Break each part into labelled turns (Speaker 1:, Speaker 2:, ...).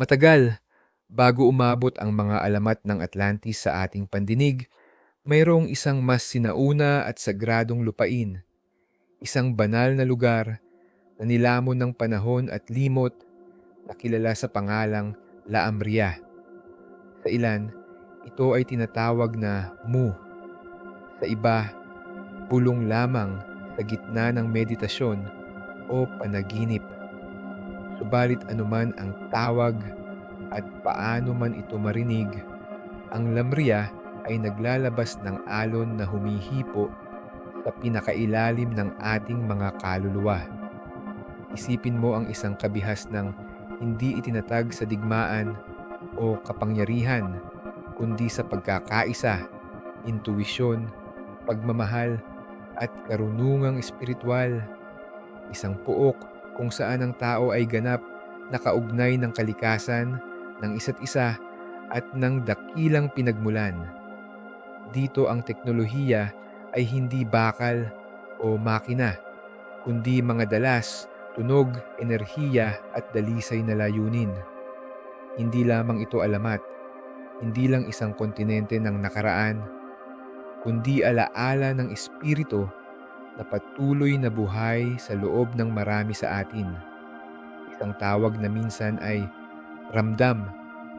Speaker 1: Matagal, bago umabot ang mga alamat ng Atlantis sa ating pandinig, mayroong isang mas sinauna at sagradong lupain. Isang banal na lugar na nilamon ng panahon at limot na kilala sa pangalang La Amria. Sa ilan, ito ay tinatawag na Mu. Sa iba, bulong lamang sa gitna ng meditasyon o panaginip. Subalit anuman ang tawag at paano man ito marinig, ang lamria ay naglalabas ng alon na humihipo sa pinakailalim ng ating mga kaluluwa. Isipin mo ang isang kabihas ng hindi itinatag sa digmaan o kapangyarihan, kundi sa pagkakaisa, intuwisyon, pagmamahal, at karunungang espiritual. Isang puok kung saan ang tao ay ganap na kaugnay ng kalikasan, ng isa't isa, at ng dakilang pinagmulan. Dito ang teknolohiya ay hindi bakal o makina, kundi mga dalas, tunog, enerhiya at dalisay na layunin. Hindi lamang ito alamat, hindi lang isang kontinente ng nakaraan, kundi alaala ng espiritu na patuloy na buhay sa loob ng marami sa atin. Isang tawag na minsan ay ramdam,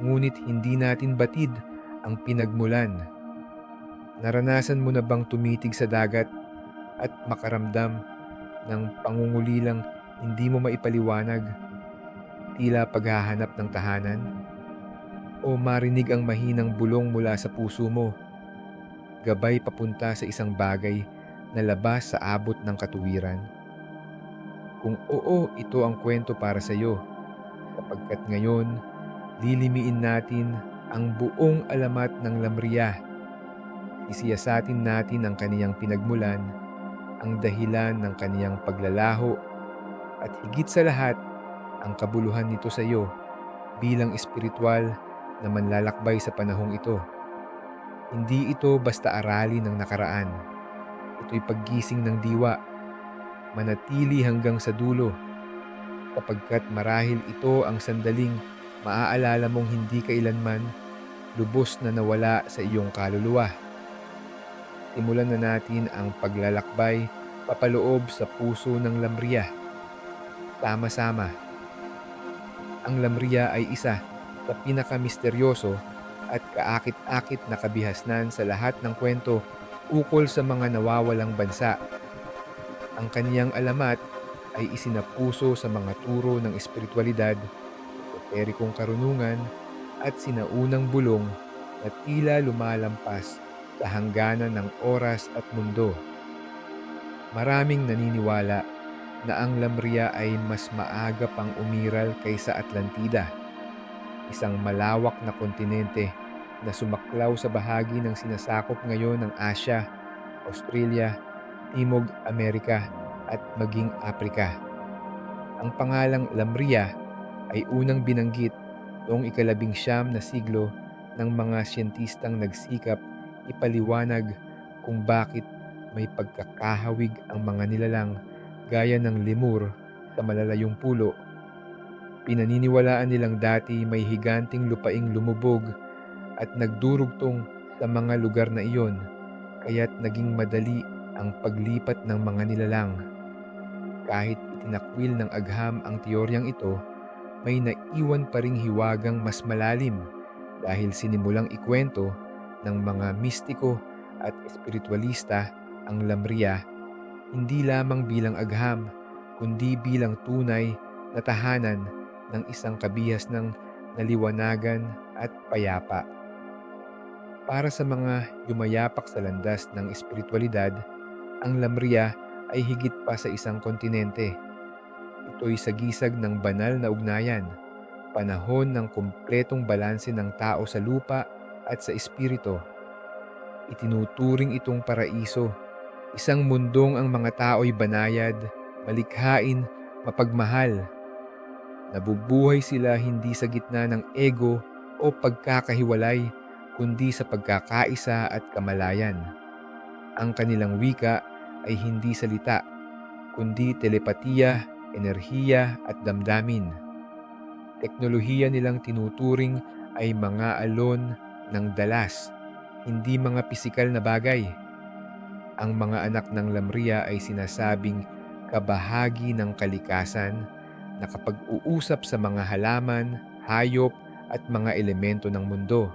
Speaker 1: ngunit hindi natin batid ang pinagmulan Naranasan mo na bang tumitig sa dagat at makaramdam ng pangungulilang hindi mo maipaliwanag, tila paghahanap ng tahanan? O marinig ang mahinang bulong mula sa puso mo, gabay papunta sa isang bagay na labas sa abot ng katuwiran? Kung oo, ito ang kwento para sa iyo, sapagkat ngayon, lilimiin natin ang buong alamat ng lamriya Isiyasatin natin ang kaniyang pinagmulan, ang dahilan ng kaniyang paglalaho, at higit sa lahat, ang kabuluhan nito sa iyo bilang espiritual na manlalakbay sa panahong ito. Hindi ito basta arali ng nakaraan. Ito'y paggising ng diwa, manatili hanggang sa dulo, kapagkat marahil ito ang sandaling maaalala mong hindi kailanman lubos na nawala sa iyong kaluluwa simulan na natin ang paglalakbay papaloob sa puso ng Lamria. Sama-sama. Ang Lamria ay isa sa pinakamisteryoso at kaakit-akit na kabihasnan sa lahat ng kwento ukol sa mga nawawalang bansa. Ang kaniyang alamat ay isinapuso sa mga turo ng espiritualidad, esoterikong karunungan at sinaunang bulong na tila lumalampas sa hangganan ng oras at mundo. Maraming naniniwala na ang Lamria ay mas maaga pang umiral kaysa Atlantida, isang malawak na kontinente na sumaklaw sa bahagi ng sinasakop ngayon ng Asya, Australia, Timog Amerika at maging Aprika. Ang pangalang Lamria ay unang binanggit noong ikalabing siyam na siglo ng mga siyentistang nagsikap ipaliwanag kung bakit may pagkakahawig ang mga nilalang gaya ng lemur sa malalayong pulo. Pinaniniwalaan nilang dati may higanting lupaing lumubog at nagdurugtong sa mga lugar na iyon kaya't naging madali ang paglipat ng mga nilalang. Kahit itinakwil ng agham ang teoryang ito, may naiwan pa ring hiwagang mas malalim dahil sinimulang ikwento ng mga mistiko at espiritualista ang Lamria hindi lamang bilang agham kundi bilang tunay na tahanan ng isang kabihas ng naliwanagan at payapa. Para sa mga yumayapak sa landas ng espiritualidad, ang Lamria ay higit pa sa isang kontinente. Ito'y sagisag ng banal na ugnayan, panahon ng kumpletong balanse ng tao sa lupa at sa espiritu. Itinuturing itong paraiso, isang mundong ang mga tao'y banayad, malikhain, mapagmahal. Nabubuhay sila hindi sa gitna ng ego o pagkakahiwalay, kundi sa pagkakaisa at kamalayan. Ang kanilang wika ay hindi salita, kundi telepatiya, enerhiya at damdamin. teknolohiya nilang tinuturing ay mga alon ng dalas, hindi mga pisikal na bagay. Ang mga anak ng Lamria ay sinasabing kabahagi ng kalikasan na kapag uusap sa mga halaman, hayop at mga elemento ng mundo.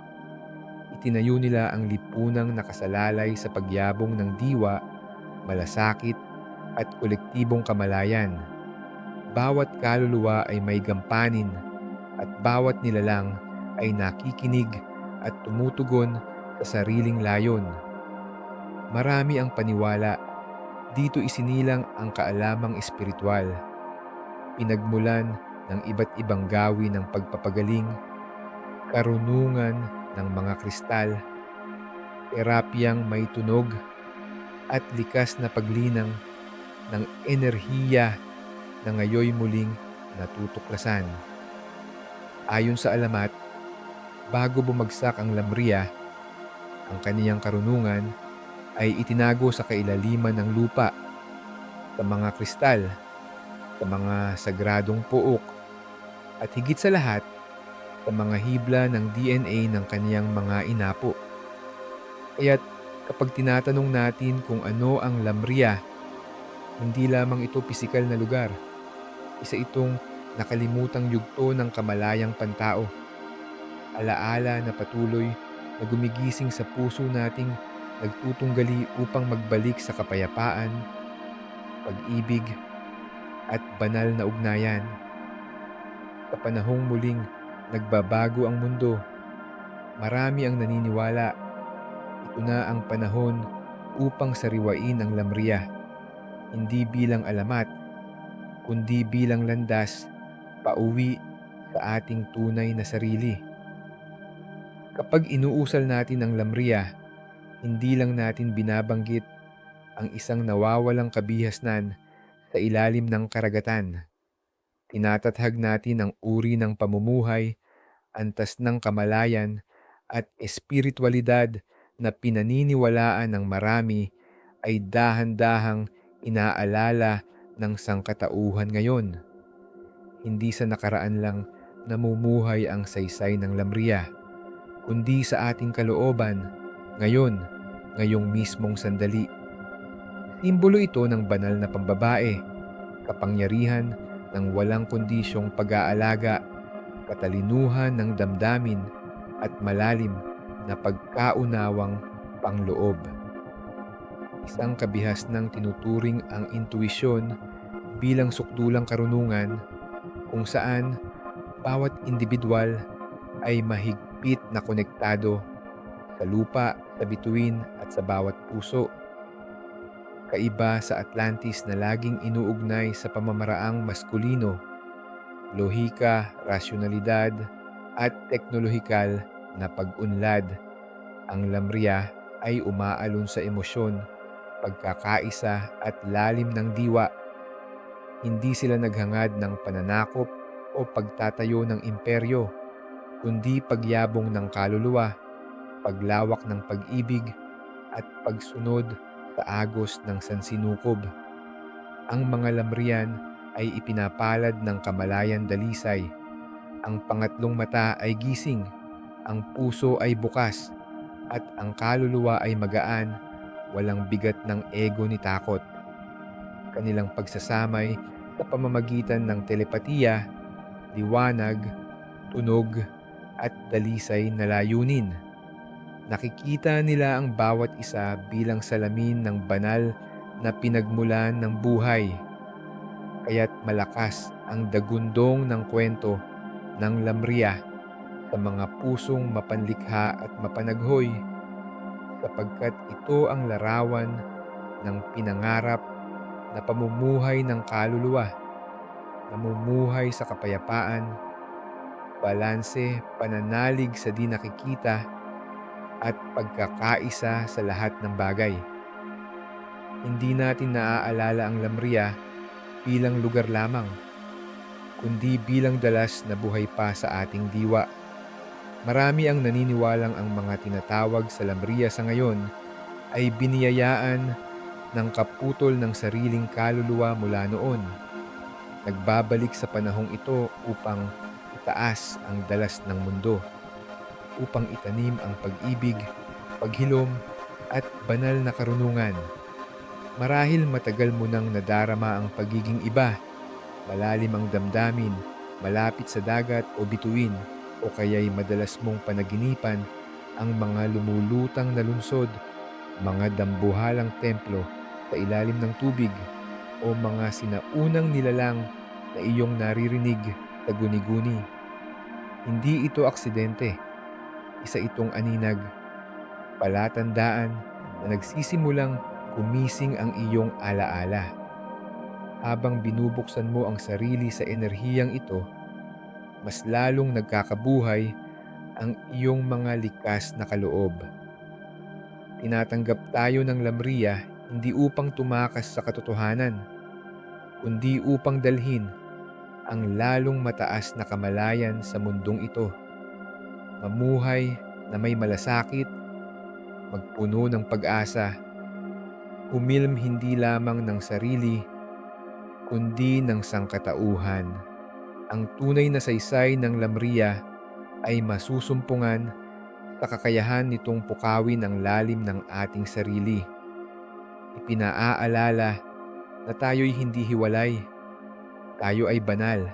Speaker 1: Itinayo nila ang lipunang nakasalalay sa pagyabong ng diwa, malasakit at kolektibong kamalayan. Bawat kaluluwa ay may gampanin at bawat nilalang ay nakikinig at tumutugon sa sariling layon. Marami ang paniwala, dito isinilang ang kaalamang espiritual. Pinagmulan ng iba't ibang gawi ng pagpapagaling, karunungan ng mga kristal, terapyang may tunog, at likas na paglinang ng enerhiya na ngayoy muling natutuklasan. Ayon sa alamat, bago bumagsak ang Lamria, ang kaniyang karunungan ay itinago sa kailaliman ng lupa, sa mga kristal, sa mga sagradong puok, at higit sa lahat, sa mga hibla ng DNA ng kaniyang mga inapo. Kaya't kapag tinatanong natin kung ano ang Lamria, hindi lamang ito pisikal na lugar. Isa itong nakalimutang yugto ng kamalayang pantao. Alaala na patuloy na gumigising sa puso nating nagtutunggali upang magbalik sa kapayapaan, pag-ibig, at banal na ugnayan. Sa panahong muling nagbabago ang mundo, marami ang naniniwala ito na ang panahon upang sariwain ang lamria, hindi bilang alamat, kundi bilang landas pauwi sa ating tunay na sarili. Kapag inuusal natin ang lamria, hindi lang natin binabanggit ang isang nawawalang kabihasnan sa ilalim ng karagatan. Tinatathag natin ang uri ng pamumuhay, antas ng kamalayan, at espiritualidad na pinaniniwalaan ng marami ay dahan-dahang inaalala ng sangkatauhan ngayon. Hindi sa nakaraan lang namumuhay ang saysay ng lamria, kundi sa ating kalooban, ngayon, ngayong mismong sandali. Simbolo ito ng banal na pambabae, kapangyarihan ng walang kondisyong pag-aalaga, katalinuhan ng damdamin at malalim na pagkaunawang pangloob. Isang kabihas ng tinuturing ang intuisyon bilang sukdulang karunungan kung saan bawat individual ay mahigpit na konektado sa lupa, sa bituin at sa bawat puso. Kaiba sa Atlantis na laging inuugnay sa pamamaraang maskulino, lohika, rasyonalidad at teknolohikal na pag-unlad. Ang lamria ay umaalon sa emosyon, pagkakaisa at lalim ng diwa. Hindi sila naghangad ng pananakop o pagtatayo ng imperyo, kundi pagyabong ng kaluluwa, paglawak ng pag-ibig at pagsunod sa agos ng sansinukob. Ang mga lamrian ay ipinapalad ng kamalayan dalisay. Ang pangatlong mata ay gising, ang puso ay bukas, at ang kaluluwa ay magaan, walang bigat ng ego ni takot. Kanilang pagsasamay sa pamamagitan ng telepatiya, liwanag, tunog, at dalisay na layunin. Nakikita nila ang bawat isa bilang salamin ng banal na pinagmulan ng buhay. Kaya't malakas ang dagundong ng kwento ng lamria sa mga pusong mapanlikha at mapanaghoy sapagkat ito ang larawan ng pinangarap na pamumuhay ng kaluluwa, namumuhay sa kapayapaan, balanse, pananalig sa di nakikita, at pagkakaisa sa lahat ng bagay. Hindi natin naaalala ang Lamria bilang lugar lamang, kundi bilang dalas na buhay pa sa ating diwa. Marami ang naniniwalang ang mga tinatawag sa Lamria sa ngayon ay biniyayaan ng kaputol ng sariling kaluluwa mula noon. Nagbabalik sa panahong ito upang taas ang dalas ng mundo upang itanim ang pag-ibig, paghilom at banal na karunungan. Marahil matagal mo nang nadarama ang pagiging iba, malalim ang damdamin, malapit sa dagat o bituin, o kaya'y madalas mong panaginipan ang mga lumulutang na lungsod, mga dambuhalang templo sa ilalim ng tubig, o mga sinaunang nilalang na iyong naririnig sa guni-guni. Hindi ito aksidente. Isa itong aninag, palatandaan na nagsisimulang gumising ang iyong alaala. Habang binubuksan mo ang sarili sa enerhiyang ito, mas lalong nagkakabuhay ang iyong mga likas na kaloob. Tinatanggap tayo ng lamriya hindi upang tumakas sa katotohanan, kundi upang dalhin ang lalong mataas na kamalayan sa mundong ito. Mamuhay na may malasakit, magpuno ng pag-asa, humilm hindi lamang ng sarili, kundi ng sangkatauhan. Ang tunay na saysay ng lamriya ay masusumpungan sa kakayahan nitong pukawin ang lalim ng ating sarili. Ipinaaalala na tayo'y hindi hiwalay, tayo ay banal,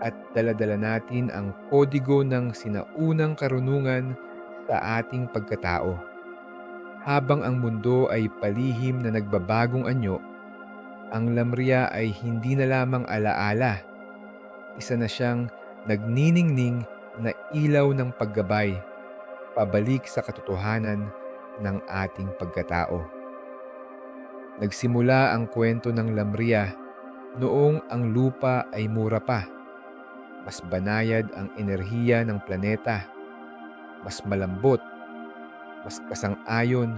Speaker 1: at daladala natin ang kodigo ng sinaunang karunungan sa ating pagkatao. Habang ang mundo ay palihim na nagbabagong anyo, ang lamria ay hindi na lamang alaala. Isa na siyang nagniningning na ilaw ng paggabay, pabalik sa katotohanan ng ating pagkatao. Nagsimula ang kwento ng lamria noong ang lupa ay mura pa. Mas banayad ang enerhiya ng planeta, mas malambot, mas kasang-ayon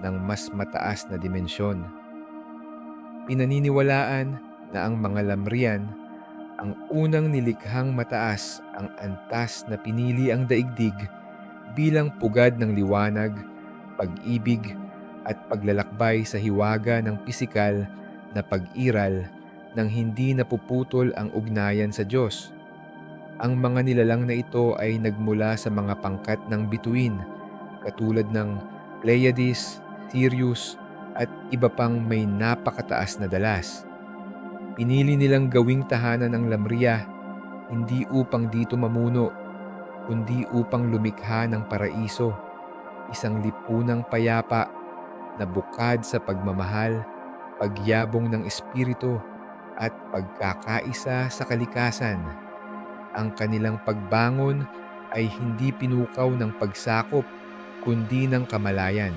Speaker 1: ng mas mataas na dimensyon. Pinaniniwalaan na ang mga lamrian ang unang nilikhang mataas ang antas na pinili ang daigdig bilang pugad ng liwanag, pag-ibig at paglalakbay sa hiwaga ng pisikal na pag-iral nang hindi napuputol ang ugnayan sa Diyos. Ang mga nilalang na ito ay nagmula sa mga pangkat ng bituin katulad ng Pleiades, Sirius at iba pang may napakataas na dalas. Pinili nilang gawing tahanan ng Lamria hindi upang dito mamuno, kundi upang lumikha ng paraiso, isang lipunang payapa na bukad sa pagmamahal, pagyabong ng espiritu at pagkakaisa sa kalikasan. Ang kanilang pagbangon ay hindi pinukaw ng pagsakop kundi ng kamalayan.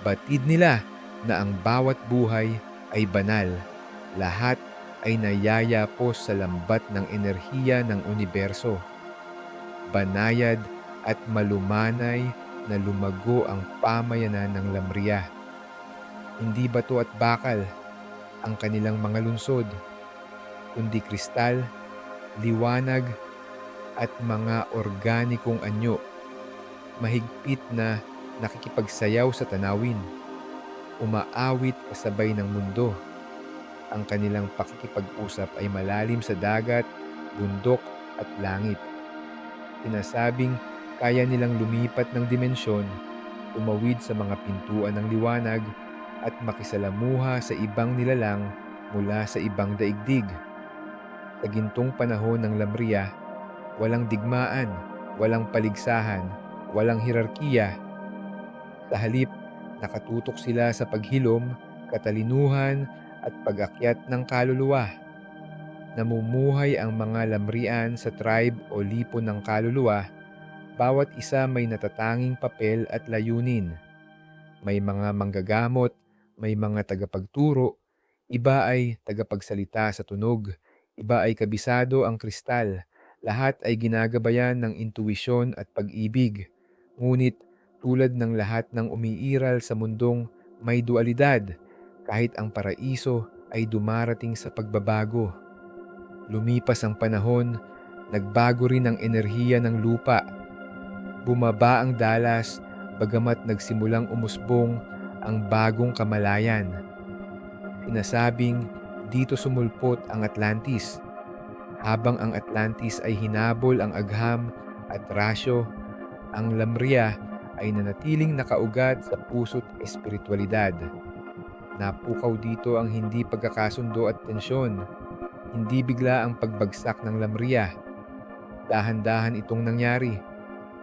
Speaker 1: Batid nila na ang bawat buhay ay banal. Lahat ay nayayapos sa lambat ng enerhiya ng universo. Banayad at malumanay na lumago ang pamayanan ng lamria. Hindi bato at bakal ang kanilang mga lungsod, kundi kristal, liwanag, at mga organikong anyo. Mahigpit na nakikipagsayaw sa tanawin. Umaawit kasabay ng mundo. Ang kanilang pakikipag-usap ay malalim sa dagat, bundok at langit. Sinasabing kaya nilang lumipat ng dimensyon, tumawid sa mga pintuan ng liwanag at makisalamuha sa ibang nilalang mula sa ibang daigdig. Sa gintong panahon ng Lamria, walang digmaan, walang paligsahan, walang hirarkiya. Sa halip, nakatutok sila sa paghilom, katalinuhan at pag-akyat ng kaluluwa. Namumuhay ang mga lamrian sa tribe o lipon ng kaluluwa, bawat isa may natatanging papel at layunin. May mga manggagamot, may mga tagapagturo, iba ay tagapagsalita sa tunog, iba ay kabisado ang kristal, lahat ay ginagabayan ng intuwisyon at pag-ibig. Ngunit tulad ng lahat ng umiiral sa mundong may dualidad, kahit ang paraiso ay dumarating sa pagbabago. Lumipas ang panahon, nagbago rin ang enerhiya ng lupa. Bumaba ang dalas, bagamat nagsimulang umusbong ang bagong kamalayan. Sinasabing dito sumulpot ang Atlantis. Habang ang Atlantis ay hinabol ang agham at rasyo, ang Lamria ay nanatiling nakaugat sa puso't espiritualidad. Napukaw dito ang hindi pagkakasundo at tensyon. Hindi bigla ang pagbagsak ng Lamria. Dahan-dahan itong nangyari,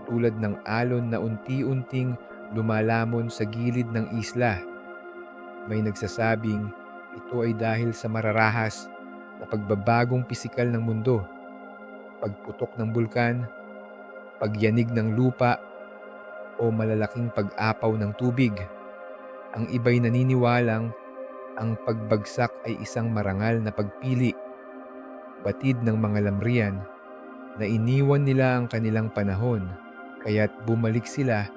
Speaker 1: tulad ng alon na unti-unting lumalamon sa gilid ng isla. May nagsasabing ito ay dahil sa mararahas na pagbabagong pisikal ng mundo, pagputok ng bulkan, pagyanig ng lupa, o malalaking pag-apaw ng tubig. Ang iba'y naniniwalang ang pagbagsak ay isang marangal na pagpili, batid ng mga lamrian, na iniwan nila ang kanilang panahon, kaya't bumalik sila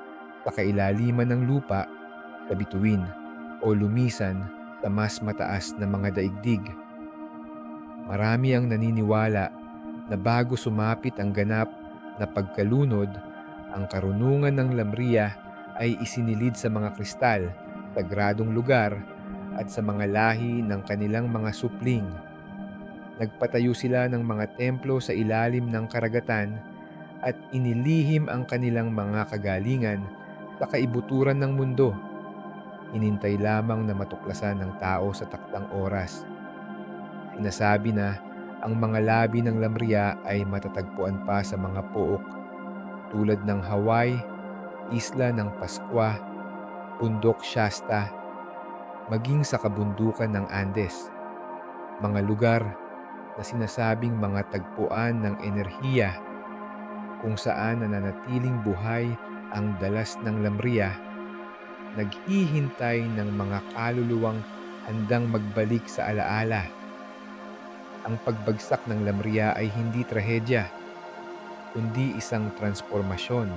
Speaker 1: sa kailaliman ng lupa sa bituin o lumisan sa mas mataas na mga daigdig. Marami ang naniniwala na bago sumapit ang ganap na pagkalunod, ang karunungan ng Lamria ay isinilid sa mga kristal, sagradong lugar at sa mga lahi ng kanilang mga supling. Nagpatayo sila ng mga templo sa ilalim ng karagatan at inilihim ang kanilang mga kagalingan sa kaibuturan ng mundo. Inintay lamang na matuklasan ng tao sa taktang oras. Sinasabi na ang mga labi ng Lamria ay matatagpuan pa sa mga pook tulad ng Hawaii, Isla ng Pascua, Bundok Shasta, maging sa kabundukan ng Andes. Mga lugar na sinasabing mga tagpuan ng enerhiya kung saan nananatiling buhay ang dalas ng Lamria, naghihintay ng mga kaluluwang handang magbalik sa alaala ang pagbagsak ng Lamria ay hindi trahedya, kundi isang transformasyon.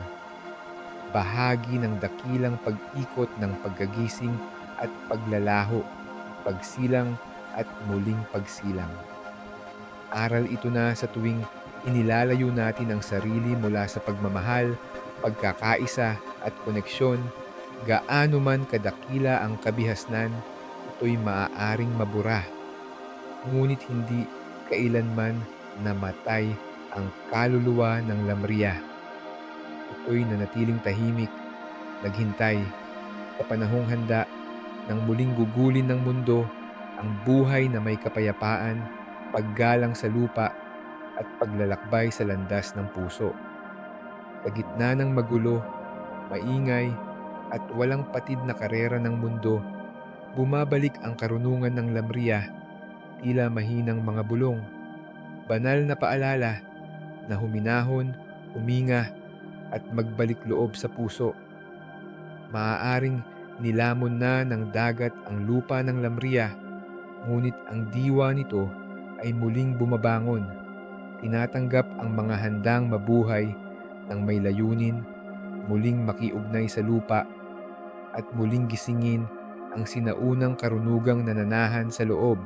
Speaker 1: Bahagi ng dakilang pag-ikot ng paggagising at paglalaho, pagsilang at muling pagsilang. Aral ito na sa tuwing inilalayo natin ang sarili mula sa pagmamahal, pagkakaisa at koneksyon, gaano man kadakila ang kabihasnan, ito'y maaaring mabura. Ngunit hindi kailanman namatay ang kaluluwa ng Lamria. Ito'y nanatiling tahimik, naghintay sa panahong handa ng muling gugulin ng mundo ang buhay na may kapayapaan, paggalang sa lupa at paglalakbay sa landas ng puso. Sa gitna ng magulo, maingay at walang patid na karera ng mundo, bumabalik ang karunungan ng Lamria tila mahinang mga bulong. Banal na paalala na huminahon, huminga at magbalik loob sa puso. Maaaring nilamon na ng dagat ang lupa ng Lamria, ngunit ang diwa nito ay muling bumabangon. Tinatanggap ang mga handang mabuhay ng may layunin, muling makiugnay sa lupa at muling gisingin ang sinaunang karunugang nananahan sa loob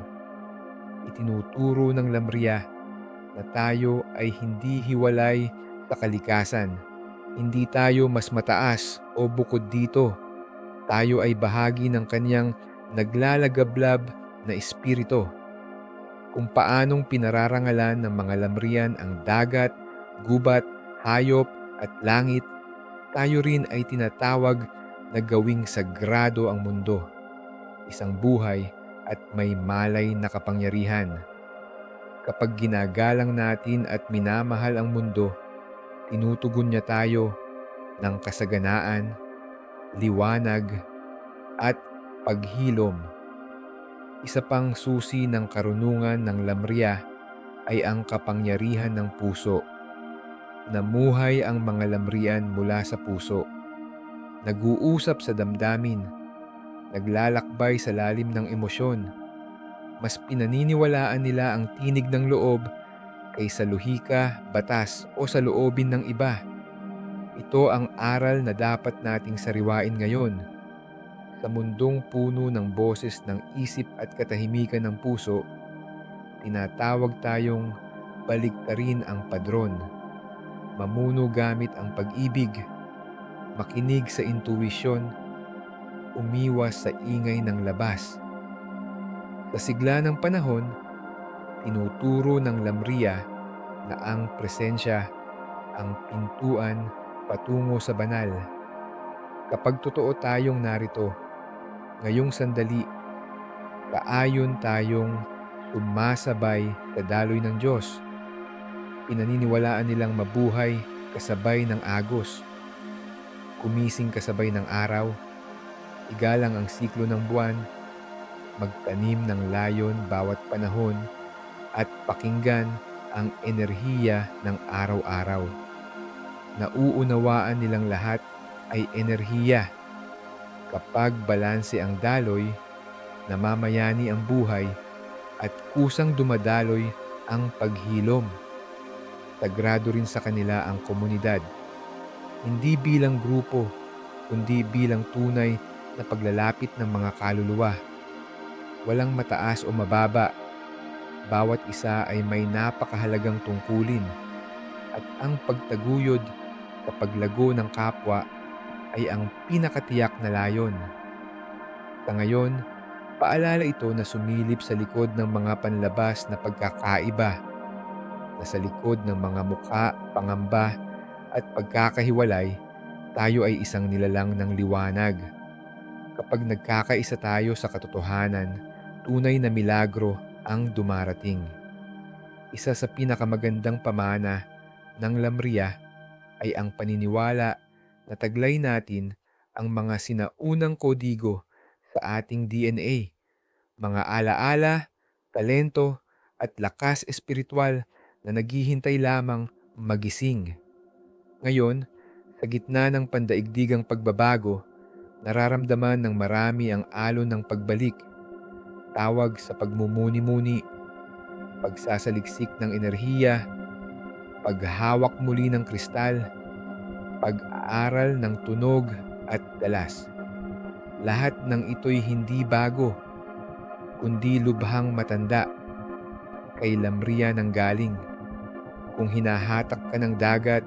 Speaker 1: itinuturo ng Lamria na tayo ay hindi hiwalay sa kalikasan. Hindi tayo mas mataas o bukod dito. Tayo ay bahagi ng kanyang naglalagablab na espiritu. Kung paanong pinararangalan ng mga Lamrian ang dagat, gubat, hayop at langit, tayo rin ay tinatawag na gawing sagrado ang mundo. Isang buhay at may malay na kapangyarihan. Kapag ginagalang natin at minamahal ang mundo, tinutugon niya tayo ng kasaganaan, liwanag, at paghilom. Isa pang susi ng karunungan ng lamria ay ang kapangyarihan ng puso. Namuhay ang mga lamrian mula sa puso. Nag-uusap sa damdamin naglalakbay sa lalim ng emosyon. Mas pinaniniwalaan nila ang tinig ng loob kaysa luhika, batas o sa loobin ng iba. Ito ang aral na dapat nating sariwain ngayon. Sa mundong puno ng boses ng isip at katahimikan ng puso, tinatawag tayong baliktarin ang padron. Mamuno gamit ang pag-ibig, makinig sa intuwisyon umiwas sa ingay ng labas. Sa sigla ng panahon, tinuturo ng lamria na ang presensya ang pintuan patungo sa banal. Kapag totoo tayong narito, ngayong sandali, kaayon tayong sumasabay sa daloy ng Diyos. Pinaniniwalaan nilang mabuhay kasabay ng agos, kumising kasabay ng araw, igalang ang siklo ng buwan, magtanim ng layon bawat panahon, at pakinggan ang enerhiya ng araw-araw. Nauunawaan nilang lahat ay enerhiya. Kapag balanse ang daloy, namamayani ang buhay at kusang dumadaloy ang paghilom. Sagrado rin sa kanila ang komunidad. Hindi bilang grupo, kundi bilang tunay na paglalapit ng mga kaluluwa. Walang mataas o mababa. Bawat isa ay may napakahalagang tungkulin. At ang pagtaguyod sa paglago ng kapwa ay ang pinakatiyak na layon. Sa ngayon, paalala ito na sumilip sa likod ng mga panlabas na pagkakaiba, na sa likod ng mga muka, pangamba at pagkakahiwalay, tayo ay isang nilalang ng liwanag. Kapag nagkakaisa tayo sa katotohanan, tunay na milagro ang dumarating. Isa sa pinakamagandang pamana ng lamria ay ang paniniwala na taglay natin ang mga sinaunang kodigo sa ating DNA, mga alaala, talento at lakas espiritual na naghihintay lamang magising. Ngayon, sa gitna ng pandaigdigang pagbabago, nararamdaman ng marami ang alon ng pagbalik, tawag sa pagmumuni-muni, pagsasaliksik ng enerhiya, paghawak muli ng kristal, pag-aaral ng tunog at dalas. Lahat ng ito'y hindi bago, kundi lubhang matanda. Kay lamria ng galing. Kung hinahatak ka ng dagat,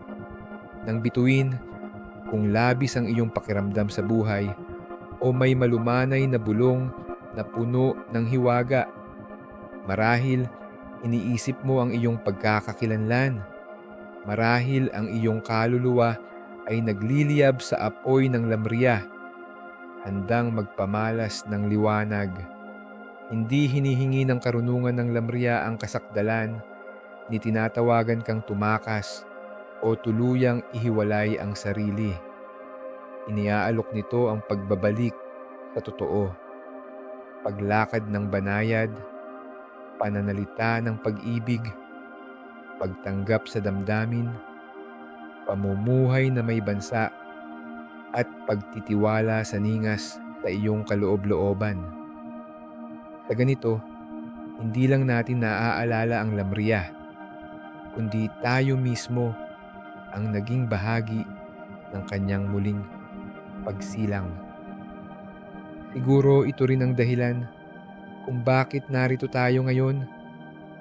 Speaker 1: ng bituin, kung labis ang iyong pakiramdam sa buhay, o may malumanay na bulong na puno ng hiwaga, marahil iniisip mo ang iyong pagkakakilanlan. Marahil ang iyong kaluluwa ay nagliliyab sa apoy ng lamria, handang magpamalas ng liwanag. Hindi hinihingi ng karunungan ng lamria ang kasakdalan, ni tinatawagan kang tumakas o tuluyang ihiwalay ang sarili. Iniaalok nito ang pagbabalik sa totoo, paglakad ng banayad, pananalita ng pag-ibig, pagtanggap sa damdamin, pamumuhay na may bansa, at pagtitiwala sa ningas sa iyong kaloob-looban. Sa ganito, hindi lang natin naaalala ang lamria, kundi tayo mismo ang naging bahagi ng kanyang muling pagsilang. Siguro ito rin ang dahilan kung bakit narito tayo ngayon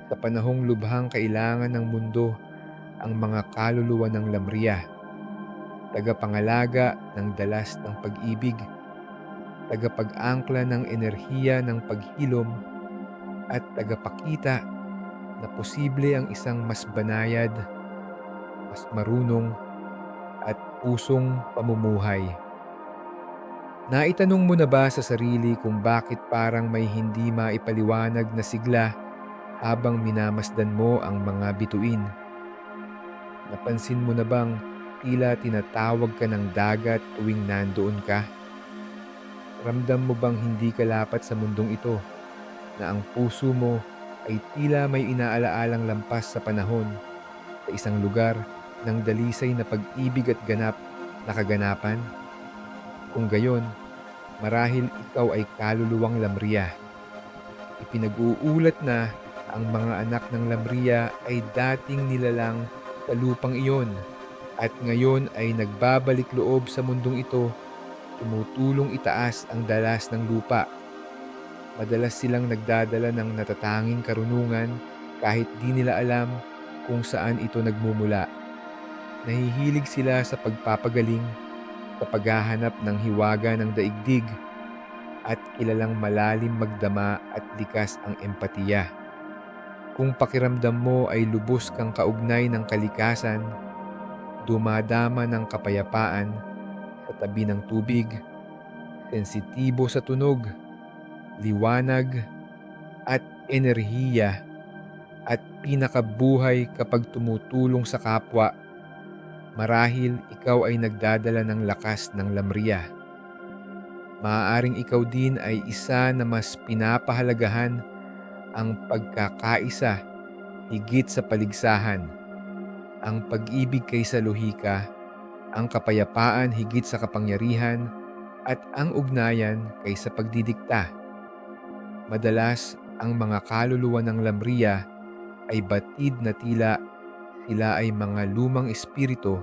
Speaker 1: sa panahong lubhang kailangan ng mundo ang mga kaluluwa ng lamria, tagapangalaga ng dalas ng pag-ibig, tagapag-angkla ng enerhiya ng paghilom, at tagapakita na posible ang isang mas banayad, mas marunong, at pusong pamumuhay. Naitanong mo na ba sa sarili kung bakit parang may hindi maipaliwanag na sigla habang minamasdan mo ang mga bituin? Napansin mo na bang tila tinatawag ka ng dagat tuwing nandoon ka? Ramdam mo bang hindi ka lapat sa mundong ito, na ang puso mo ay tila may inaalaalang lampas sa panahon, sa isang lugar ng dalisay na pag-ibig at ganap na kaganapan? Kung gayon, marahil ikaw ay kaluluwang lamria. Ipinag-uulat na ang mga anak ng lamria ay dating nilalang sa lupang iyon at ngayon ay nagbabalik loob sa mundong ito, tumutulong itaas ang dalas ng lupa. Madalas silang nagdadala ng natatanging karunungan kahit di nila alam kung saan ito nagmumula. Nahihilig sila sa pagpapagaling, sa paghahanap ng hiwaga ng daigdig, at kilalang malalim magdama at likas ang empatiya. Kung pakiramdam mo ay lubos kang kaugnay ng kalikasan, dumadama ng kapayapaan sa tabi ng tubig, sensitibo sa tunog, liwanag, at enerhiya, at pinakabuhay kapag tumutulong sa kapwa, marahil ikaw ay nagdadala ng lakas ng lamriya. Maaaring ikaw din ay isa na mas pinapahalagahan ang pagkakaisa higit sa paligsahan, ang pag-ibig kaysa luhika, ang kapayapaan higit sa kapangyarihan, at ang ugnayan kaysa pagdidikta. Madalas, ang mga kaluluwa ng lamriya ay batid na tila sila ay mga lumang espiritu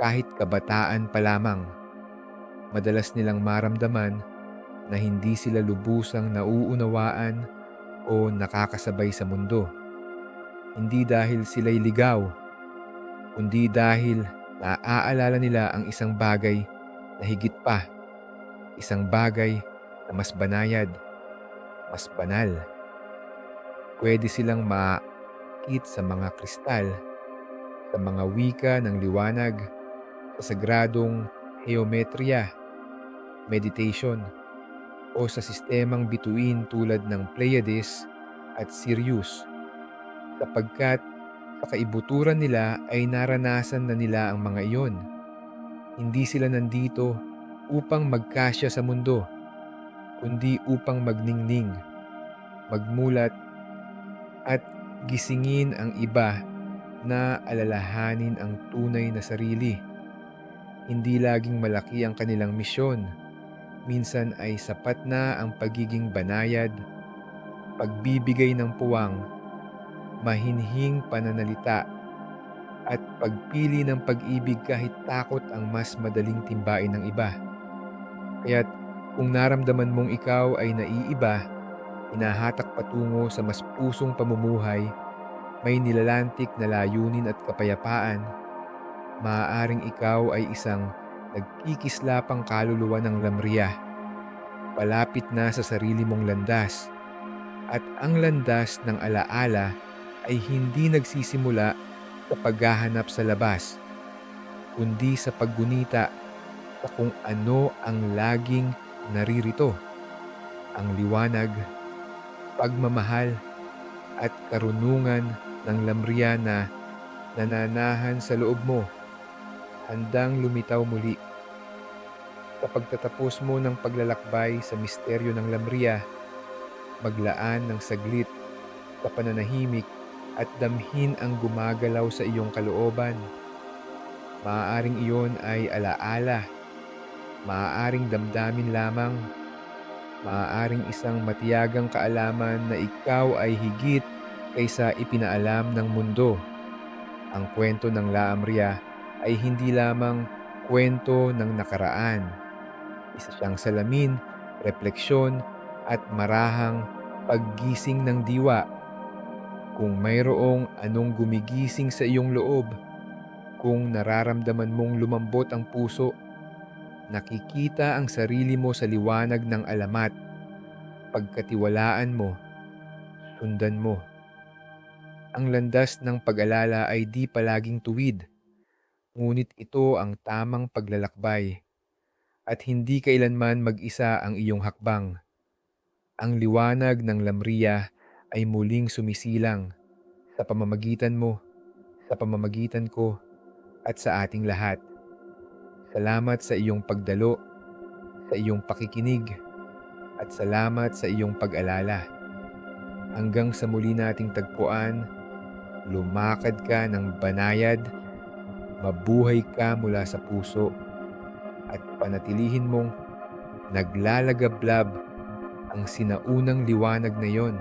Speaker 1: kahit kabataan pa lamang. Madalas nilang maramdaman na hindi sila lubusang nauunawaan o nakakasabay sa mundo. Hindi dahil sila'y ligaw, kundi dahil naaalala nila ang isang bagay na higit pa, isang bagay na mas banayad, mas banal. Pwede silang makit sa mga kristal, sa mga wika ng liwanag, sa sagradong geometriya, meditation, o sa sistemang bituin tulad ng Pleiades at Sirius sapagkat sa kaibuturan nila ay naranasan na nila ang mga iyon. Hindi sila nandito upang magkasya sa mundo, kundi upang magningning, magmulat, at gisingin ang iba na alalahanin ang tunay na sarili. Hindi laging malaki ang kanilang misyon minsan ay sapat na ang pagiging banayad, pagbibigay ng puwang, mahinhing pananalita, at pagpili ng pag-ibig kahit takot ang mas madaling timbain ng iba. Kaya't kung naramdaman mong ikaw ay naiiba, hinahatak patungo sa mas pusong pamumuhay, may nilalantik na layunin at kapayapaan, maaaring ikaw ay isang nagkikislapang kaluluwa ng lamriya. Palapit na sa sarili mong landas. At ang landas ng alaala ay hindi nagsisimula sa paghahanap sa labas, kundi sa paggunita sa kung ano ang laging naririto. Ang liwanag, pagmamahal, at karunungan ng lamriya na nananahan sa loob mo handang lumitaw muli. Sa pagtatapos mo ng paglalakbay sa misteryo ng Lamria, maglaan ng saglit sa pananahimik at damhin ang gumagalaw sa iyong kalooban. Maaaring iyon ay alaala, maaaring damdamin lamang, maaaring isang matiyagang kaalaman na ikaw ay higit kaysa ipinaalam ng mundo. Ang kwento ng Laamria ay hindi lamang kwento ng nakaraan. Isa siyang salamin, refleksyon, at marahang paggising ng diwa. Kung mayroong anong gumigising sa iyong loob, kung nararamdaman mong lumambot ang puso, nakikita ang sarili mo sa liwanag ng alamat, pagkatiwalaan mo, sundan mo. Ang landas ng pag-alala ay di palaging tuwid ngunit ito ang tamang paglalakbay at hindi kailanman mag-isa ang iyong hakbang. Ang liwanag ng lamriya ay muling sumisilang sa pamamagitan mo, sa pamamagitan ko, at sa ating lahat. Salamat sa iyong pagdalo, sa iyong pakikinig, at salamat sa iyong pag-alala. Hanggang sa muli nating tagpuan, lumakad ka ng banayad. Mabuhay ka mula sa puso. At panatilihin mong naglalagablab ang sinaunang liwanag na yon